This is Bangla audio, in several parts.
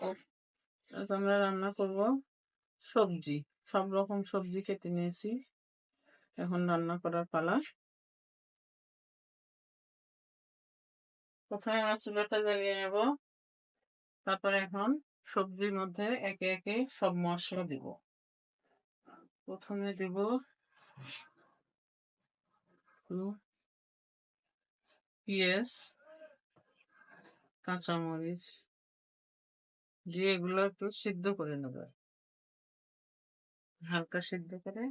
আজ আমরা রান্না করব সবজি। সব রকম সবজি নিয়েছি। এখন রান্না করার পালা। প্রথমে আমরা চুলাটা জ্বালিয়ে নেব। তারপরে এখন সবজির মধ্যে একে একে সব মশলা দিব। প্রথমে দিব পেঁয়াজ, কাঁচামরিচ দিয়ে এগুলো একটু সিদ্ধ করে নেব। হালকা সিদ্ধ করে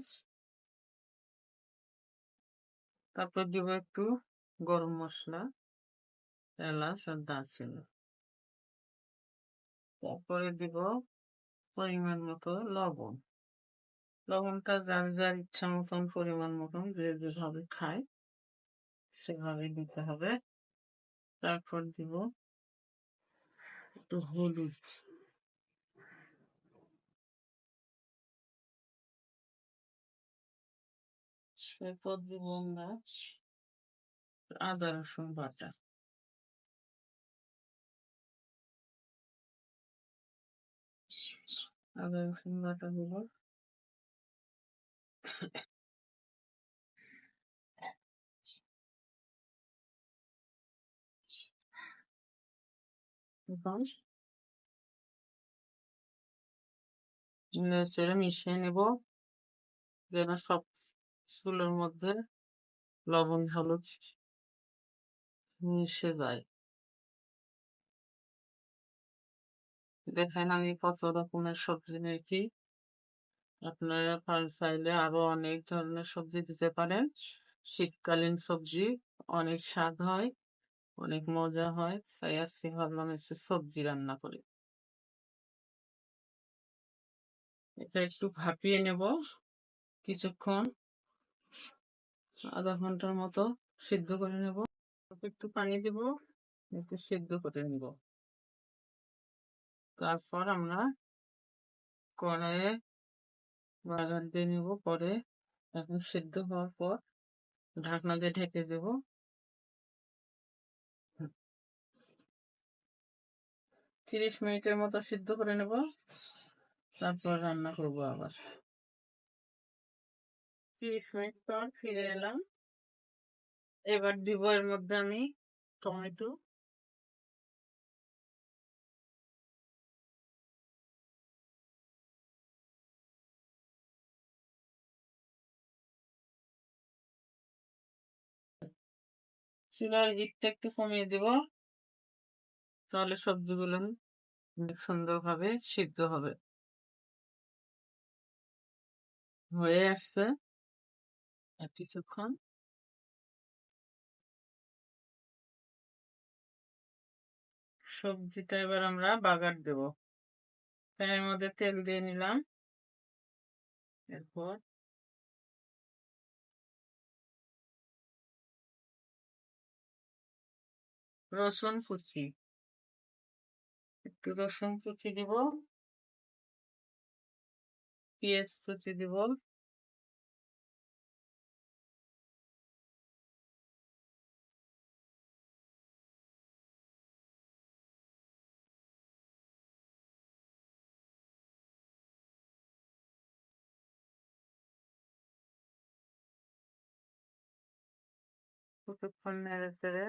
তারপর দিব একটু গরম মশলা, এলাচ আর দারচিনি। তারপরে দিব পরিমাণ মতো লবণ। লবণটা যার যার ইচ্ছা মতন, পরিমাণ মতন যে যেভাবে খায় সেভাবে দিতে হবে। তারপর দিব একটু হলুদ এরপর দিব আমরা আদা রসুন বাটা আদা রসুন এবং নেড়ে মিশিয়ে নেব যেন সব চুলের মধ্যে লবণ হলুদ মিশে যায় দেখেন আমি কত রকমের সবজি নিয়েছি আপনারা চাইলে আরও অনেক ধরনের সবজি দিতে পারেন শীতকালীন সবজি অনেক স্বাদ হয় অনেক মজা হয়। তাই আজকে ভাবলাম এসে সবজি রান্না করি। এটা একটু ভাপিয়ে নেব কিছুক্ষণ। আধা ঘণ্টার মতো সিদ্ধ করে নেব। একটু পানি দেব, একটু সিদ্ধ করে নেব। তারপর আমরা কড়াইয়ে বাগার দিয়ে নেব। পরে এখন সিদ্ধ হওয়ার পর ঢাকনা দিয়ে ঢেকে দেব। তিরিশ মিনিটের মতো সিদ্ধ করে নেব। তারপর রান্না করব আবার। তিরিশ মিনিট পর ফিরে এলাম। এবার দিব এর মধ্যে আমি টমেটো। চুলার হিটটা একটু কমিয়ে দেব। তাহলে সবজিগুলো সুন্দরভাবে সিদ্ধ হবে। হয়ে আসছে আর কিছুক্ষণ। সবজিটা এবার আমরা বাগার দেব। প্যানের মধ্যে তেল দিয়ে নিলাম। এরপর রসুন কুচি। একটু রসুন কুচি দিব পেঁয়াজ কুচি দিব কিছুক্ষণ নেড়ে চেড়ে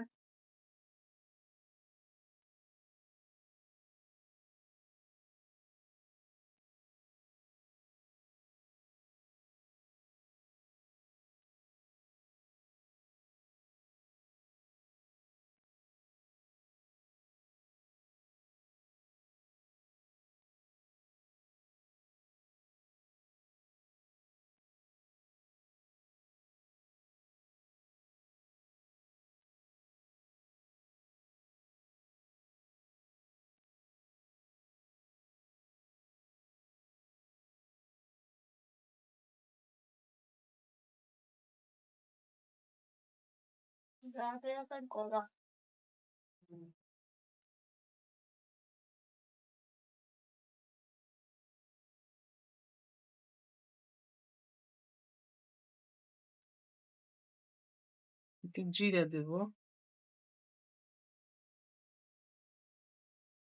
একটু জিরে দেব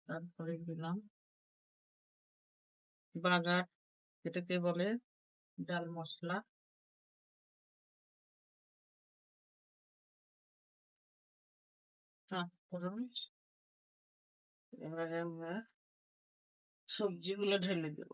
তারপরে দিলাম বাগার এটাকে বলে ডাল মশলা এবারে আমরা সবজিগুলো ঢেলে দেব।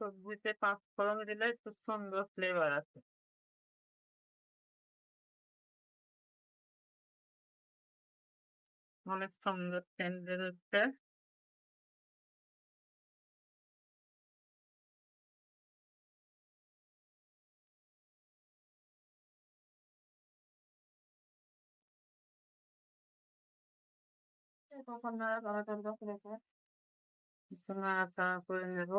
সবজিতে পাঁচফোড়ন দিলে একটু সুন্দর ফ্লেভার আছে অনেক সুন্দর সেন্ট বেরোচ্ছে করে একটু নাড়াচাড়া করে নেব।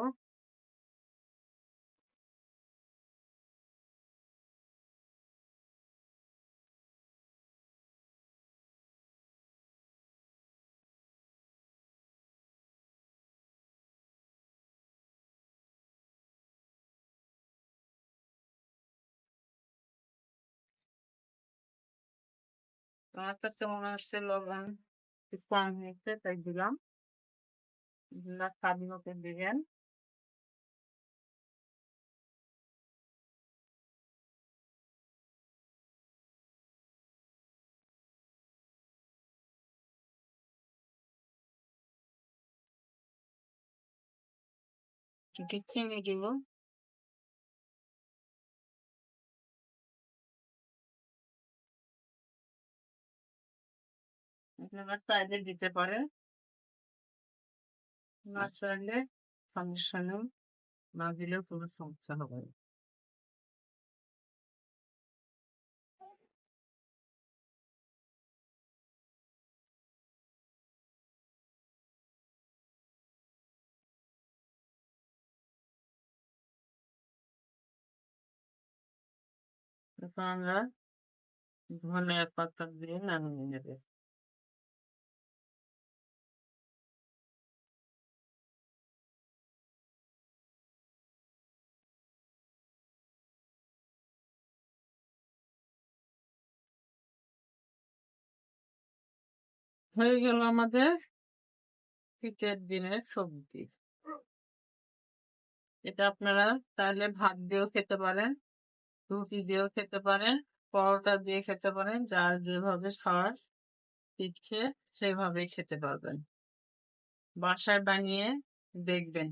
আমার কাছে মনে হচ্ছে লবণ একটু কম হয়েছে তাই দিলাম আপনারা স্বাদ মতো দিবেন একটু চিনি দিব আপনারা চাইলে দিতে পারেন। না চাইলে সমস্যা নেই না দিলেও কোনো সমস্যা হবে না। আমরা ধনে পাতা দিয়ে নামিয়ে নেবে। হয়ে গেল আমাদের শীতের দিনের সবজি এটা আপনারা চাইলে ভাত দিয়েও খেতে পারেন রুটি দিয়েও খেতে পারেন পরোটা দিয়ে খেতে পারেন যার যেভাবে খাওয়ার ইচ্ছে সেভাবে খেতে পারবেন বাসায় বানিয়ে দেখবেন